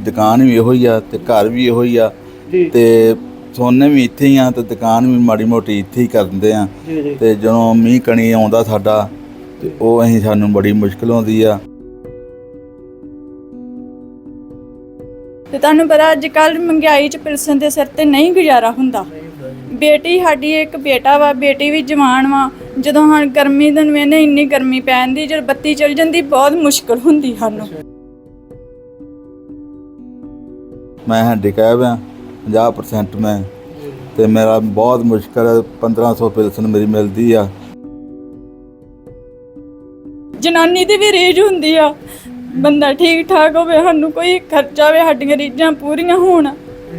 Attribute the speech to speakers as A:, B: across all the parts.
A: ਦੁਕਾਨ ਵੀ ਇਹੋ ਹੀ ਆ ਤੇ ਘਰ ਵੀ ਇਹੋ ਹੀ ਆ
B: ਜੀ।
A: ਤੇ ਸੋਨੇ ਵੀ ਇੱਥੇ ਹੀ ਆ ਤੇ ਦੁਕਾਨ ਵੀ ਮਾੜੀ ਮੋਟੀ ਇੱਥੇ ਹੀ ਕਰਦੇ ਆ। ਤੇ ਜਦੋਂ ਮੀਂਹ ਕਣੀ ਆਉਂਦਾ ਸਾਡਾ ਤੇ ਉਹ ਅਸੀਂ ਸਾਨੂੰ ਬੜੀ ਮੁਸ਼ਕਲ ਆਉਂਦੀ ਆ।
C: ਤੇ ਤੁਹਾਨੂੰ ਪਤਾ ਅੱਜ ਕੱਲ ਮਹਿੰਗਾਈ ਚ ਪਿਲਸਨ ਦੇ ਸਿਰ ਤੇ ਨਹੀਂ ਗੁਜ਼ਾਰਾ ਹੁੰਦਾ। ਬੇਟੀ ਸਾਡੀ ਇੱਕ ਬੇਟਾ ਵਾ ਬੇਟੀ ਵੀ ਜਵਾਨ ਵਾ। ਜਦੋਂ ਹਾਂ ਗਰਮੀ ਦਿਨ ਵੇਨੇ ਇੰਨੀ ਗਰਮੀ ਪੈਂਦੀ ਜਦ ਬੱਤੀ ਚਲ ਜਾਂਦੀ ਬਹੁਤ ਮੁਸ਼ਕਲ ਹੁੰਦੀ ਸਾਨੂੰ।
A: ਮੈਂ ਹੈਂਡੀਕੈਪ ਆ 50% ਮੈਂ। ਤੇ ਮੇਰਾ ਬਹੁਤ ਮੁਸ਼ਕਲ ਹੈ 1500 ਪਿਲਸਨ ਮੇਰੀ ਮਿਲਦੀ ਆ।
C: ਜਨਾਨੀ ਦੀ ਵੀ ਰੀਝ ਹੁੰਦੀ ਆ। ਬੰਦਾ ਠੀਕ ਠਾਕ ਹੋਵੇ, ਸਾਨੂੰ ਕੋਈ ਖਰਚਾ ਹੋਵੇ, ਸਾਡੀਆਂ ਰੀਝਾਂ ਪੂਰੀਆਂ ਹੋਣ।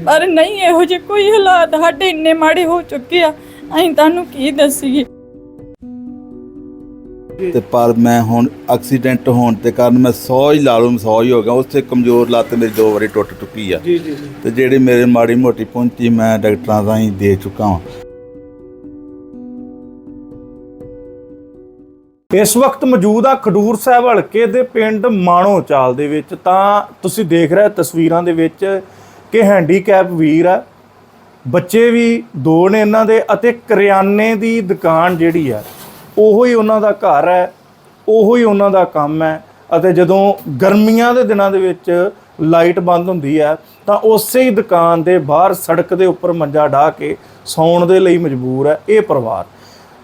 C: ਪਰ ਨਹੀਂ, ਇਹੋ ਜਿਹੇ ਕੋਈ ਹਾਲਾਤ ਸਾਡੇ ਇੰਨੇ ਮਾੜੇ ਹੋ ਚੁੱਕੇ ਆ। ਅਸੀਂ ਤੁਹਾਨੂੰ ਕੀ ਦੱਸੀਏ?
A: ਤੇ ਪਰ ਮੈਂ ਹੁਣ ਐਕਸੀਡੈਂਟ ਹੋਣ ਤੇ ਕਾਰਨ ਮੈਂ 100 ਹੀ ਲਾ ਲੂੰ 100 ਹੀ ਹੋ ਗਿਆ। ਉੱਥੇ ਕਮਜ਼ੋਰ ਲੱਤ ਮੇਰੀ ਦੋ ਵਾਰੀ ਟੁੱਟ ਚੁੱਕੀ ਆ।
B: ਜੀ ਜੀ ਜੀ।
A: ਤੇ ਜਿਹੜੀ ਮੇਰੇ ਮਾੜੀ ਮੋਟੀ ਪਹੁੰਚੀ ਮੈਂ ਡਾਕਟਰਾਂ ਰਾਹੀਂ ਦੇ ਚੁੱਕਾ ਹਾਂ
B: ਇਸ ਵਕਤ ਮੌਜੂਦ ਆ ਖਡੂਰ ਸਾਹਿਬ ਹਲਕੇ ਦੇ ਪਿੰਡ ਮਾਣੋ ਚਾਲ ਦੇ ਵਿੱਚ। ਤਾਂ ਤੁਸੀਂ ਦੇਖ ਰਹੇ ਹੋ ਤਸਵੀਰਾਂ ਦੇ ਵਿੱਚ ਕਿ ਹੈਂਡੀਕੈਪ ਵੀਰ ਆ। ਬੱਚੇ ਵੀ ਦੋ ਨੇ ਇਹਨਾਂ ਦੇ ਅਤੇ ਕਰਿਆਨੇ ਦੀ ਦੁਕਾਨ ਜਿਹੜੀ ਆ ਉਹੋ ਹੀ ਉਹਨਾਂ ਦਾ ਘਰ ਹੈ, ਉਹੋ ਹੀ ਉਹਨਾਂ ਦਾ ਕੰਮ ਹੈ। ਅਤੇ ਜਦੋਂ ਗਰਮੀਆਂ ਦੇ ਦਿਨਾਂ ਦੇ ਵਿੱਚ ਲਾਈਟ ਬੰਦ ਹੁੰਦੀ ਹੈ, ਤਾਂ ਉਸੇ ਹੀ ਦੁਕਾਨ ਦੇ ਬਾਹਰ ਸੜਕ ਦੇ ਉੱਪਰ ਮੰਜਾ ਢਾ ਕੇ ਸੌਣ ਦੇ ਲਈ ਮਜਬੂਰ ਹੈ ਇਹ ਪਰਿਵਾਰ।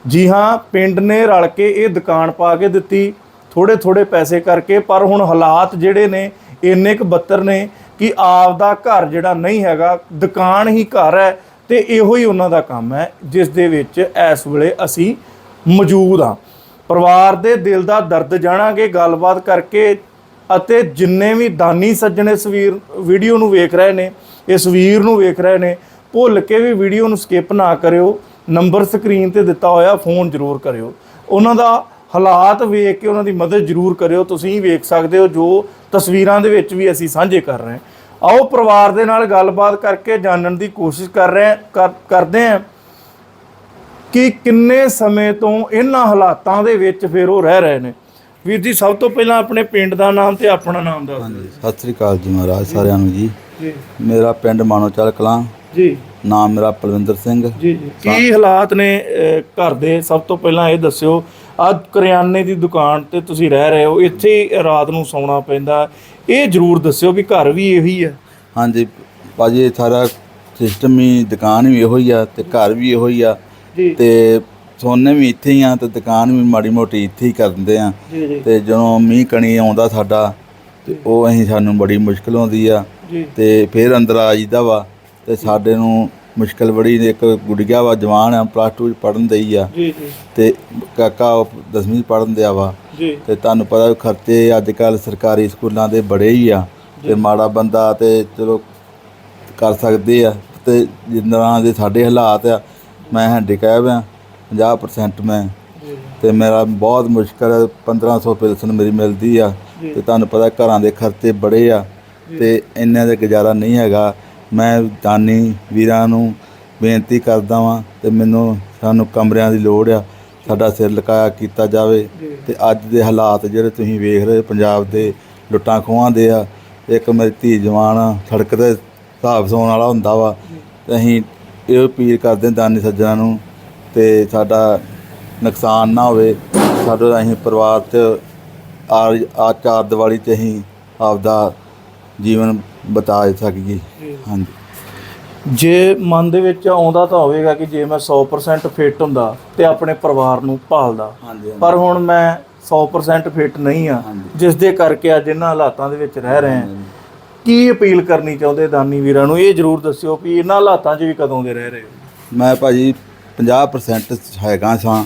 B: ਜੀ ਹਾਂ, ਪਿੰਡ ਨੇ ਰਲ ਕੇ ਇਹ ਦੁਕਾਨ ਪਾ ਕੇ ਦਿੱਤੀ ਥੋੜੇ ਥੋੜੇ ਪੈਸੇ ਕਰਕੇ, ਪਰ ਹੁਣ ਹਾਲਾਤ ਜਿਹੜੇ ਨੇ, ਇੰਨੇ ਕੁ ਬੱਤਰ ਨੇ ਕਿ ਆਪ ਦਾ ਘਰ ਜਿਹੜਾ ਨਹੀਂ ਹੈਗਾ, ਦੁਕਾਨ ਹੀ ਘਰ ਹੈ ਤੇ ਇਹੋ ਹੀ ਉਹਨਾਂ ਦਾ ਕੰਮ ਹੈ, ਜਿਸ ਦੇ ਵਿੱਚ ਇਸ ਵੇਲੇ ਅਸੀਂ ਮੌਜੂਦ ਹਾਂ। ਪਰਿਵਾਰ ਦੇ ਦਿਲ ਦਾ ਦਰਦ ਜਾਣਾਂਗੇ, ਗੱਲਬਾਤ ਕਰਕੇ ਅਤੇ ਜਿੰਨੇ ਵੀ ਦਾਨੀ ਸੱਜਣ ਇਸ ਵੀਰ, ਵੀਡੀਓ ਨੂੰ ਵੇਖ ਰਹੇ ਨੇ, ਇਸ ਵੀਰ ਨੂੰ ਵੇਖ ਰਹੇ ਨੇ, ਭੁੱਲ ਕੇ ਵੀ ਵੀਡੀਓ ਨੂੰ ਸਕਿਪ ਨਾ ਕਰਿਓ। ਨੰਬਰ ਸਕਰੀਨ ਤੇ ਦਿੱਤਾ ਹੋਇਆ, ਫੋਨ ਜ਼ਰੂਰ ਕਰਿਓ। ਉਹਨਾਂ ਦਾ ਹਾਲਾਤ ਵੇਖ ਕੇ ਉਹਨਾਂ ਦੀ ਮਦਦ ਜ਼ਰੂਰ ਕਰਿਓ। ਤੁਸੀਂ ਵੇਖ ਸਕਦੇ ਹੋ, ਜੋ ਤਸਵੀਰਾਂ ਦੇ ਵਿੱਚ ਵੀ ਅਸੀਂ ਸਾਂਝੇ ਕਰ ਰਹੇ ਹਾਂ। ਆਓ ਪਰਿਵਾਰ ਦੇ ਨਾਲ ਗੱਲਬਾਤ ਕਰਕੇ ਜਾਣਨ ਦੀ ਕੋਸ਼ਿਸ਼ ਕਰ ਰਹੇ ਕਰ- ਕਰਦੇ ਹਾਂ। ਕਿ ਕਿੰਨੇ ਸਮੇਂ ਤੋਂ ਇਹਨਾਂ ਹਾਲਾਤਾਂ ਦੇ ਵਿੱਚ ਫਿਰ ਉਹ ਰਹਿ ਰਹੇ ਨੇ? ਵੀਰ ਜੀ ਸਭ ਤੋਂ ਪਹਿਲਾਂ ਆਪਣੇ ਪਿੰਡ ਦਾ ਨਾਮ ਤੇ ਆਪਣਾ ਨਾਮ ਦੱਸ ਦਿਓ।
A: ਹਾਂਜੀ ਸਤਿ ਸ੍ਰੀ ਅਕਾਲ ਜੀ ਮਹਾਰਾਜ ਸਾਰਿਆਂ ਨੂੰ ਜੀ।
B: ਜੀ।
A: ਮੇਰਾ ਪਿੰਡ ਮਾਨੋਚਲ ਕਲਾਂ।
B: ਜੀ।
A: ਨਾਮ ਮੇਰਾ ਪਲਵਿੰਦਰ ਸਿੰਘ।
B: ਜੀ ਜੀ। ਕੀ ਹਾਲਾਤ ਨੇ ਅਹ, ਘਰ ਦੇ? ਸਭ ਤੋਂ ਪਹਿਲਾਂ ਇਹ ਦੱਸਿਓ ਅੱਜ ਕਰਿਆਨੇ ਦੀ ਦੁਕਾਨ ਤੇ ਤੁਸੀਂ ਰਹਿ ਰਹੇ ਹੋ ਇੱਥੇ ਹੀ ਰਾਤ ਨੂੰ ਸੌਣਾ ਪੈਂਦਾ। ਇਹ ਜ਼ਰੂਰ ਦੱਸਿਓ ਵੀ ਘਰ ਵੀ ਇਹੀ ਹੈ
A: ਹਾਂਜੀ ਭਾਜੀ ਇਹ ਸਾਰਾ ਸਿਸਟਮ ਹੀ ਦੁਕਾਨ ਵੀ ਇਹੋ ਹੀ ਆ ਤੇ ਘਰ ਵੀ ਇਹੋ ਹੀ ਆ। ਤੇ ਸੋਨੇ ਵੀ ਇੱਥੇ ਹੀ ਆ ਤੇ ਦੁਕਾਨ ਵੀ ਮਾੜੀ ਮੋਟੀ ਇੱਥੇ ਹੀ ਕਰਦੇ ਆ। ਤੇ ਜਦੋਂ ਮੀਂਹ ਕਣੀ ਆਉਂਦਾ ਸਾਡਾ ਤੇ ਉਹ ਅਸੀਂ ਸਾਨੂੰ ਬੜੀ ਮੁਸ਼ਕਲ ਆਉਂਦੀ ਆ। ਤੇ ਫਿਰ ਅੰਦਰ ਆ ਜੀਦਾ ਵਾ ਤੇ ਸਾਡੇ ਨੂੰ ਮੁਸ਼ਕਲ ਬੜੀ ਇੱਕ ਗੁੜੀਆ ਵਾ ਜਵਾਨ ਆ ਪਲੱਸ 2 ਚ ਪੜਨ ਦਈ ਆ।
B: ਜੀ ਜੀ।
A: ਤੇ ਕਾਕਾ 10ਵੀਂ ਪੜਨ ਦਿਆ ਵਾ। ਤੇ ਤੁਹਾਨੂੰ ਪਤਾ ਖਰਚੇ ਅੱਜ ਕੱਲ ਸਰਕਾਰੀ ਸਕੂਲਾਂ ਦੇ ਬੜੇ ਹੀ ਆ। ਤੇ ਮਾੜਾ ਬੰਦਾ ਤੇ ਚਲੋ ਕਰ ਸਕਦੇ ਆ। ਤੇ ਜਿੰਨਾਂ ਦੇ ਸਾਡੇ ਹਾਲਾਤ ਆ ਮੈਂ ਹੈਂਡੀਕੈਪ ਆ 50% ਮੈਂ। ਤੇ ਮੇਰਾ ਬਹੁਤ ਮੁਸ਼ਕਲ ਹੈ 1500 ਪਿਲਸਨ ਮੇਰੀ ਮਿਲਦੀ ਆ। ਤੇ ਤੁਹਾਨੂੰ ਪਤਾ ਘਰਾਂ ਦੇ ਖਰਚੇ ਬੜੇ ਆ। ਤੇ ਇੰਨੇ ਦਾ ਗੁਜ਼ਾਰਾ ਨਹੀਂ ਹੈਗਾ। ਮੈਂ ਦਾਨੀ ਵੀਰਾਂ ਨੂੰ ਬੇਨਤੀ ਕਰਦਾ ਵਾਂ ਤੇ ਮੈਨੂੰ ਸਾਨੂੰ ਕਮਰਿਆਂ ਦੀ ਲੋੜ ਆ। ਸਾਡਾ ਸਿਰ ਲਕਾਇਆ ਕੀਤਾ ਜਾਵੇ। ਤੇ ਅੱਜ ਦੇ ਹਾਲਾਤ ਜਿਹੜੇ ਤੁਸੀਂ ਵੇਖ ਰਹੇ ਪੰਜਾਬ ਦੇ ਲੁੱਟਾਂ ਖੋਹਾਂ ਦੇ ਆ। ਇੱਕ ਮੇਰੀ ਧੀ ਜਵਾਨ ਸੜਕ ਤੇ ਹਿਸਾਬ ਸੌਣ ਵਾਲਾ ਹੁੰਦਾ ਵਾ। ਤੇ ਅਸੀਂ ਇਹ ਅਪੀਲ ਕਰਦੇ ਹਾਂ ਦਾਨੀ ਸੱਜਣਾ ਨੂੰ ਤੇ ਸਾਡਾ ਨੁਕਸਾਨ ਨਾ ਹੋਵੇ ਸਾਡਾ ਅਸੀਂ ਪਰਿਵਾਰ ਤੇ ਆ ਆ ਚਾਰ ਦੀਵਾਲੀ ਤੇ ਅਸੀਂ ਆਪਦਾ ਜੀਵਨ ਬਤਾ ਸਕੀਏ। ਹਾਂਜੀ।
B: ਜੇ ਮਨ ਦੇ ਵਿੱਚ ਆਉਂਦਾ ਤਾਂ ਹੋਵੇਗਾ ਕਿ ਜੇ ਮੈਂ 100% ਫਿੱਟ ਹੁੰਦਾ ਤੇ ਆਪਣੇ ਪਰਿਵਾਰ ਨੂੰ ਭਾਲਦਾ।
A: ਹਾਂਜੀ
B: ਪਰ ਹੁਣ ਮੈਂ 100% ਫਿੱਟ ਨਹੀਂ ਆ ਜਿਸ ਦੇ ਕਰਕੇ ਅੱਜ ਇਹਨਾਂ ਹਾਲਾਤਾਂ ਦੇ ਵਿੱਚ ਰਹਿ ਰਹੇ ਹਾਂ। ਕੀ ਅਪੀਲ ਕਰਨੀ ਚਾਹੁੰਦੇ ਦਾਨੀ ਵੀਰਾਂ ਨੂੰ? ਇਹ ਜਰੂਰ ਦੱਸਿਓ ਵੀ ਇਹਨਾਂ ਹਾਲਾਤਾਂ 'ਚ ਵੀ ਕਦੋਂ ਦੇ ਰਹਿ ਰਹੇ ਹੋ?
A: ਮੈਂ ਭਾਜੀ 50% ਹੈਗਾ ਸਾਂ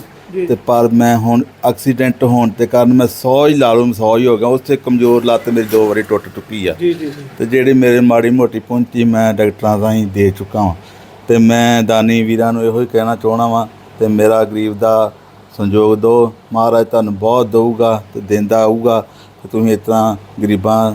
A: ਤੇ ਪਰ ਮੈਂ ਹੁਣ ਐਕਸੀਡੈਂਟ ਹੋਣ ਤੇ ਕਾਰਨ ਮੈਂ 100 ਹੀ ਲਾ ਲੂੰ 100 ਹੀ ਹੋ ਗਿਆ। ਉੱਥੇ ਕਮਜ਼ੋਰ ਲੱਤ ਮੇਰੀ ਦੋ ਵਾਰੀ ਟੁੱਟ ਚੁੱਕੀ ਆ।
B: ਜੀ ਜੀ ਜੀ।
A: ਤੇ ਜਿਹੜੀ ਮੇਰੇ ਮਾੜੀ ਮੋਟੀ ਪਹੁੰਚੀ ਮੈਂ ਡਾਕਟਰਾਂ ਰਾਹੀਂ ਦੇ ਚੁੱਕਾ ਹਾਂ ਤੇ ਮੈਂ ਦਾਨੀ ਵੀਰਾਂ ਨੂੰ ਇਹੋ ਹੀ ਕਹਿਣਾ ਚਾਹਣਾ ਵਾਂ ਤੇ ਮੇਰਾ ਗਰੀਬ ਦਾ ਸੰਯੋਗ ਦਿਓ। ਮਹਾਰਾਜ ਤੁਹਾਨੂੰ ਬਹੁਤ ਦਊਗਾ ਤੇ ਦਿੰਦਾ ਆਊਗਾ ਤੇ ਤੁਸੀਂ ਇਸ ਤਰ੍ਹਾਂ ਗਰੀਬਾਂ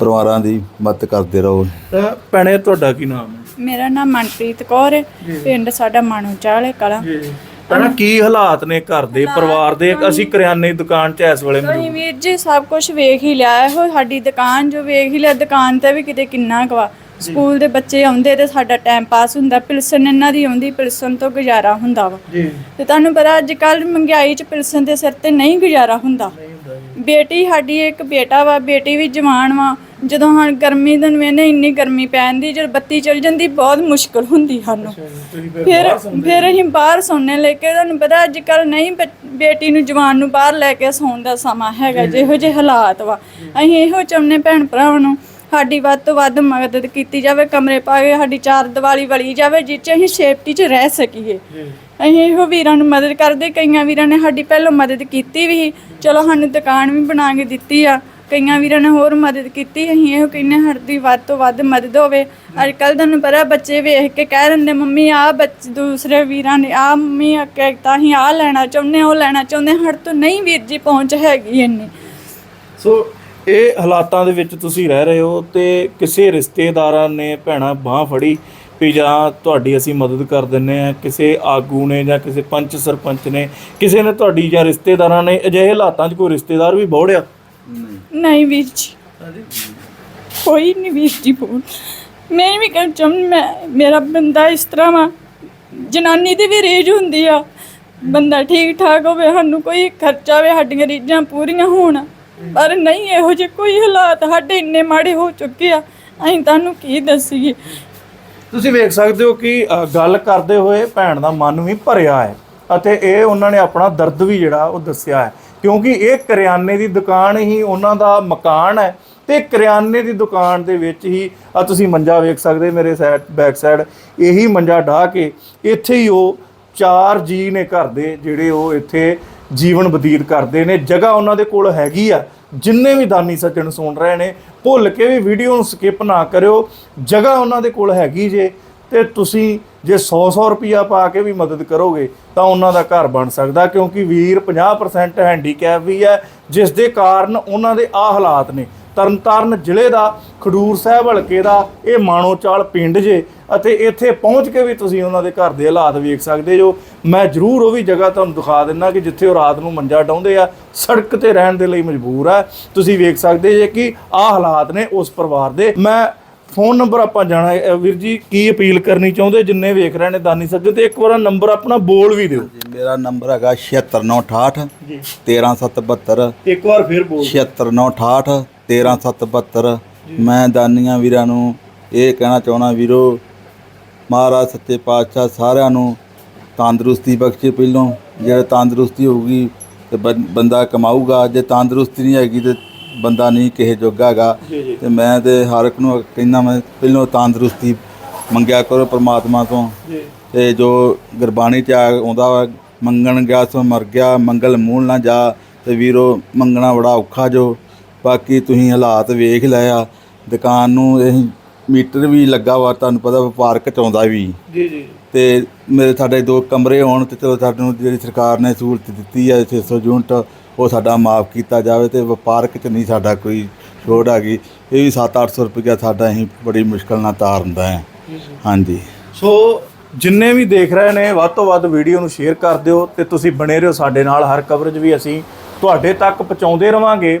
A: ਪਰਿਵਾਰਾਂ ਦੀ ਮਦਦ ਕਰਦੇ ਰਹੋ।
B: ਤਾਂ ਭੈਣੇ ਤੁਹਾਡਾ ਕੀ ਨਾਮ ਹੈ?
C: ਮੇਰਾ ਨਾਮ ਮਨਪ੍ਰੀਤ ਕੌਰ ਹੈ। ਪਿੰਡ ਸਾਡਾ ਮਾਣੂ ਚਾਲ ਹੈ ਕਲਾ।
B: ਜੀ। ਭੈਣਾ ਕੀ ਹਾਲਾਤ ਨੇ ਘਰ ਦੇ ਪਰਿਵਾਰ ਦੇ? ਅਸੀਂ ਕਰਿਆਨੇ ਦੀ ਦੁਕਾਨ 'ਚ ਇਸ ਵੇਲੇ ਮੌਜੂਦ।
C: ਅਸੀਂ ਵੀਰ ਜੀ ਸਭ ਕੁਝ ਵੇਖ ਹੀ ਲਿਆ ਇਹੋ ਸਾਡੀ ਦੁਕਾਨ ਜੋ ਵੇਖ ਹੀ ਲਿਆ ਦੁਕਾਨ ਤੇ ਵੀ ਕਿਤੇ ਕਿੰਨਾ ਕਵਾ ਸਕੂਲ ਦੇ ਬੱਚੇ ਆਉਂਦੇ ਤੇ ਸਾਡਾ ਟਾਈਮ ਪਾਸ ਹੁੰਦਾ ਪਿਲਸਨ ਇਹਨਾਂ ਦੀ ਆਉਂਦੀ ਪਿਲਸਨ ਤੋਂ ਗੁਜ਼ਾਰਾ ਹੁੰਦਾ ਵਾ।
B: ਜੀ।
C: ਤੇ ਤੁਹਾਨੂੰ ਪਤਾ ਅੱਜ ਕੱਲ ਮਹਿੰਗਾਈ ਚ ਪਿਲਸਨ ਦੇ ਸਿਰ ਤੇ ਨਹੀਂ ਗੁਜ਼ਾਰਾ ਹੁੰਦਾ। ਬੇਟੀ ਸਾਡੀ ਇੱਕ ਬੇਟਾ ਵਾ ਬੇਟੀ ਵੀ ਜਵਾਨ ਵਾ। ਜਦੋਂ ਹੁਣ ਗਰਮੀ ਦਿਨ ਵੇਨੇ ਇੰਨੀ ਗਰਮੀ ਪੈਂਦੀ ਜਦ ਬੱਤੀ ਚਲ ਜਾਂਦੀ ਬਹੁਤ ਮੁਸ਼ਕਲ ਹੁੰਦੀ ਸਾਨੂੰ। ਫਿਰ ਫਿਰ ਅਸੀਂ ਬਾਹਰ ਸੌਣੇ ਲੈ ਕੇ ਤੁਹਾਨੂੰ ਪਤਾ ਅੱਜ ਕੱਲ ਨਹੀਂ ਬੇਟੀ ਨੂੰ ਜਵਾਨ ਨੂੰ ਬਾਹਰ ਲੈ ਕੇ ਸੌਣ ਦਾ ਸਮਾਂ ਹੈਗਾ ਜਿਹੋ ਜਿਹੇ ਹਾਲਾਤ ਵਾ। ਅਸੀਂ ਇਹੋ ਚਾਹੁੰਦੇ ਭੈਣ ਭਰਾਵਾਂ ਨੂੰ ਸਾਡੀ ਵੱਧ ਤੋਂ ਵੱਧ ਮਦਦ ਕੀਤੀ ਜਾਵੇ ਕਮਰੇ ਪਾ ਕੇ ਸਾਡੀ ਚਾਰ ਦੀਵਾਲੀ ਵਲੀ ਜਾਵੇ ਜਿਸ 'ਚ ਅਸੀਂ ਸੇਫਟੀ 'ਚ ਰਹਿ ਸਕੀਏ। ਅਸੀਂ ਇਹੋ ਵੀਰਾਂ ਨੂੰ ਮਦਦ ਕਰਦੇ, ਕਈਆਂ ਵੀਰਾਂ ਨੇ ਸਾਡੀ ਪਹਿਲਾਂ ਮਦਦ ਕੀਤੀ ਵੀ ਸੀ। ਚਲੋ ਸਾਨੂੰ ਦੁਕਾਨ ਵੀ ਬਣਾ ਕੇ ਦਿੱਤੀ ਆ, ਕਈਆਂ ਵੀਰਾਂ ਨੇ ਹੋਰ ਮਦਦ ਕੀਤੀ, ਅਸੀਂ ਇਹੋ ਕਹਿੰਨੇ ਸਾਡੀ ਵੱਧ ਤੋਂ ਵੱਧ ਮਦਦ ਹੋਵੇ। ਅੱਜ ਕੱਲ ਤੁਹਾਨੂੰ ਪਤਾ ਬੱਚੇ ਵੇਖ ਕੇ ਕਹਿ ਦਿੰਦੇ, ਮੰਮੀ ਆ ਬੱਚ ਦੂਸਰੇ ਵੀਰਾਂ ਨੇ ਆ ਮੰਮੀ ਆ ਕਹਿਤਾ ਅਸੀਂ ਆ ਲੈਣਾ ਚਾਹੁੰਦੇ ਉਹ ਲੈਣਾ ਚਾਹੁੰਦੇ ਸਾਡੇ ਤੋਂ ਨਹੀਂ ਵੀਰ ਜੀ ਪਹੁੰਚ ਹੈਗੀ ਇੰਨੀ।
B: ਸੋ ਇਹ ਹਾਲਾਤਾਂ ਦੇ ਵਿੱਚ ਤੁਸੀਂ ਰਹਿ ਰਹੇ ਹੋ ਤੇ ਕਿਸੇ ਰਿਸ਼ਤੇਦਾਰਾਂ ਨੇ ਭੈਣਾ ਬਾਹ ਫੜੀ ਵੀ ਜਾਂ ਤੁਹਾਡੀ ਅਸੀਂ ਮਦਦ ਕਰ ਦਿੰਨੇ ਆ ਕਿਸੇ ਆਗੂ ਨੇ ਜਾਂ ਕਿਸੇ ਪੰਚ ਸਰਪੰਚ ਨੇ, ਕਿਸੇ ਨੇ ਤੁਹਾਡੀ ਜਾਂ ਰਿਸ਼ਤੇਦਾਰਾਂ ਨੇ ਅਜਿਹੇ ਹਾਲਾਤਾਂ 'ਚ ਕੋਈ ਰਿਸ਼ਤੇਦਾਰ ਵੀ ਬੋੜਿਆ?
C: ਨਹੀਂ ਵੀਰ ਜੀ। ਕੋਈ ਨਹੀਂ ਵੀਰ ਜੀ ਫੋਨ ਮੈਂ ਵੀ ਕਹਿ ਚਾਹੁੰ ਮੈਂ, ਮੇਰਾ ਬੰਦਾ ਇਸ ਤਰ੍ਹਾਂ ਵਾ, ਜਨਾਨੀ ਦੀ ਵੀ ਰੇਜ ਹੁੰਦੀ ਆ। ਬੰਦਾ ਠੀਕ ਠਾਕ ਹੋਵੇ, ਸਾਨੂੰ ਕੋਈ ਖਰਚਾ ਹੋਵੇ, ਸਾਡੀਆਂ ਰੀਝਾਂ ਪੂਰੀਆਂ ਹੋਣ। ਪਰ ਨਹੀਂ, ਇਹੋ ਜਿਹੇ ਕੋਈ ਹਾਲਾਤ ਸਾਡੇ ਇੰਨੇ ਮਾੜੇ ਹੋ ਚੁੱਕੇ ਆ। ਅਸੀਂ ਤੁਹਾਨੂੰ ਕੀ ਦੱਸੀਏ?
B: ਤੁਸੀਂ ਵੇਖ ਸਕਦੇ ਹੋ ਕਿ ਗੱਲ ਕਰਦੇ ਹੋਏ ਭੈਣ ਦਾ ਮਨ ਵੀ ਭਰਿਆ ਹੈ ਅਤੇ ਇਹ ਉਹਨਾਂ ਨੇ ਆਪਣਾ ਦਰਦ ਵੀ ਜਿਹੜਾ ਉਹ ਦੱਸਿਆ ਹੈ। ਕਿਉਂਕਿ ਇਹ ਕਰਿਆਨੇ ਦੀ ਦੁਕਾਨ ਹੀ ਉਹਨਾਂ ਦਾ ਮਕਾਨ ਹੈ ਤੇ ਕਰਿਆਨੇ ਦੀ ਦੁਕਾਨ ਦੇ ਵਿੱਚ ਹੀ ਆ ਤੁਸੀਂ ਮੰਜਾ ਵੇਖ ਸਕਦੇ ਮੇਰੇ ਸਾਈਡ ਬੈਕ ਸਾਈਡ ਇਹੀ ਮੰਜਾ ਢਾ ਕੇ ਇੱਥੇ ਹੀ ਉਹ ਚਾਰ ਜੀ ਨੇ ਘਰ ਦੇ ਜਿਹੜੇ ਉਹ ਇੱਥੇ ਜੀਵਨ ਬਤੀਤ ਕਰਦੇ ਨੇ। ਜਗ੍ਹਾ ਉਹਨਾਂ ਦੇ ਕੋਲ ਹੈਗੀ ਆ ਜਿੰਨੇ ਵੀ ਦਾਨੀ ਸੱਜਣ ਸੁਣ ਰਹੇ ਨੇ, ਭੁੱਲ ਕੇ ਵੀ ਵੀਡੀਓ ਨੂੰ ਸਕਿਪ ਨਾ ਕਰਿਓ। ਜਗ੍ਹਾ ਉਹਨਾਂ ਦੇ ਕੋਲ ਹੈਗੀ ਜੇ, ਤੇ ਤੁਸੀਂ ਜੇ 100-100 ਰੁਪਿਆ ਪਾ ਕੇ ਵੀ ਮਦਦ ਕਰੋਗੇ, ਤਾਂ ਉਹਨਾਂ ਦਾ ਘਰ ਬਣ ਸਕਦਾ, ਕਿਉਂਕਿ ਵੀਰ 50% ਹੈਂਡੀਕੈਪ ਵੀ ਹੈ, ਜਿਸ ਦੇ ਕਾਰਨ ਉਹਨਾਂ ਦੇ ਆ ਹਾਲਾਤ ਨੇ। ਤਰਨਤਾਰਨ ਜ਼ਿਲ੍ਹੇ ਦਾ ਖਡੂਰ ਸਾਹਿਬ ਹਲਕੇ ਦਾ ਇਹ ਮਾਣੋਚਾਲ ਪਿੰਡ ਜੇ ਅਤੇ ਇੱਥੇ ਪਹੁੰਚ ਕੇ ਵੀ ਤੁਸੀਂ ਉਹਨਾਂ ਦੇ ਘਰ ਦੇ ਹਾਲਾਤ ਵੇਖ ਸਕਦੇ ਜੋ। ਮੈਂ ਜ਼ਰੂਰ ਉਹ ਵੀ ਜਗ੍ਹਾ ਤੁਹਾਨੂੰ ਦਿਖਾ ਦਿੰਦਾ ਕਿ ਜਿੱਥੇ ਉਹ ਰਾਤ ਨੂੰ ਮੰਜਾ ਡਾਉਂਦੇ ਆ ਸੜਕ ਤੇ ਰਹਿਣ ਦੇ ਲਈ ਮਜਬੂਰ ਆ। ਤੁਸੀਂ ਵੇਖ ਸਕਦੇ ਜੇ ਕਿ ਆਹ ਹਾਲਾਤ ਨੇ ਉਸ ਪਰਿਵਾਰ ਦੇ। ਮੈਂ ਫੋਨ ਨੰਬਰ ਆਪਾਂ ਜਾਣਾ ਵੀਰ ਜੀ ਕੀ ਅਪੀਲ ਕਰਨੀ ਚਾਹੁੰਦੇ? ਜਿੰਨੇ ਵੇਖ ਰਹੇ ਨੇ ਦਾਨੀ ਸੱਜਣ ਤੇ ਇੱਕ ਵਾਰ ਨੰਬਰ ਆਪਣਾ ਬੋਲ ਵੀ ਦਿਓ।
A: ਜੀ ਮੇਰਾ ਨੰਬਰ ਹੈਗਾ 76968
B: ਜੀ।
A: 13772
B: ਇੱਕ ਵਾਰ ਫਿਰ ਬੋਲ
A: 76968 13772 ਮੈਂ ਦਾਨੀਆਂ ਵੀਰਾਂ ਨੂੰ ਇਹ ਕਹਿਣਾ ਚਾਹਣਾ ਵੀਰੋ ਮਹਾਰਾਜ ਸੱਚੇ ਪਾਤਸ਼ਾਹ ਸਾਰਿਆਂ ਨੂੰ ਤੰਦਰੁਸਤੀ ਬਖਸ਼ੇ ਪਹਿਲੋਂ। ਜੇ ਤੰਦਰੁਸਤੀ ਹੋਊਗੀ ਤੇ ਬੰਦਾ ਕਮਾਊਗਾ। ਜੇ ਤੰਦਰੁਸਤੀ ਨਹੀਂ ਹੈਗੀ ਤੇ ਬੰਦਾ ਨਹੀਂ ਕਿਸੇ ਜੋਗਾ ਹੈਗਾ।
B: ਜੀ ਜੀ।
A: ਤੇ ਮੈਂ ਤੇ ਹਰ ਇੱਕ ਨੂੰ ਕਹਿੰਦਾ ਮੈਂ ਪਹਿਲੋਂ ਤੰਦਰੁਸਤੀ ਮੰਗਿਆ ਕਰੋ ਪ੍ਰਮਾਤਮਾ ਤੋਂ। ਤੇ ਜੋ ਗੁਰਬਾਣੀ ਚ ਆਉਂਦਾ ਵਾ ਮੰਗਣ ਗਿਆ ਸੋ ਮਰ ਗਿਆ ਮੰਗਲ ਮੂਲ ਨਾ ਜਾ। ਤੇ ਵੀਰੋ ਮੰਗਣਾ ਬੜਾ ਔਖਾ ਜੋ। ਬਾਕੀ ਤੁਸੀਂ ਹਾਲਾਤ ਵੇਖ ਲਿਆ ਦੁਕਾਨ ਨੂੰ ਇਹ ਮੀਟਰ ਵੀ ਲੱਗਾ ਵਾ ਤੁਹਾਨੂੰ ਪਤਾ ਵਪਾਰਕ ਚ ਆਉਂਦਾ ਵੀ।
B: ਜੀ ਜੀ।
A: ਤੇ ਮੇਰੇ ਸਾਡੇ ਦੋ ਕਮਰੇ ਹੋਣ ਤੇ ਚਲੋ ਸਾਨੂੰ ਜਿਹੜੀ ਸਰਕਾਰ ਨੇ ਸਹੂਲਤ ਦਿੱਤੀ ਹੈ 600 ਯੂਨਿਟ ਉਹ ਸਾਡਾ ਮਾਫ ਕੀਤਾ ਜਾਵੇ ਤੇ ਵਪਾਰਕ ਚ ਨਹੀਂ ਸਾਡਾ ਕੋਈ ਛੋੜ ਹੈਗੀ ਇਹ ਵੀ 7-800 ਰੁਪਇਆ ਸਾਡਾ ਅਸੀਂ ਬੜੀ ਮੁਸ਼ਕਲ ਨਾਲ ਤਾਰਦਾ ਹੈ ਹਾਂਜੀ।
B: ਸੋ ਜਿੰਨੇ ਵੀ ਦੇਖ ਰਹੇ ਨੇ ਵੱਧ ਤੋਂ ਵੱਧ ਵੀਡੀਓ ਨੂੰ ਸ਼ੇਅਰ ਕਰ ਦਿਓ ਤੇ ਤੁਸੀਂ ਬਣੇ ਰਹੋ ਸਾਡੇ ਨਾਲ। ਹਰ ਕਵਰੇਜ ਵੀ ਅਸੀਂ ਤੁਹਾਡੇ ਤੱਕ ਪਹੁੰਚਾਉਂਦੇ ਰਵਾਂਗੇ।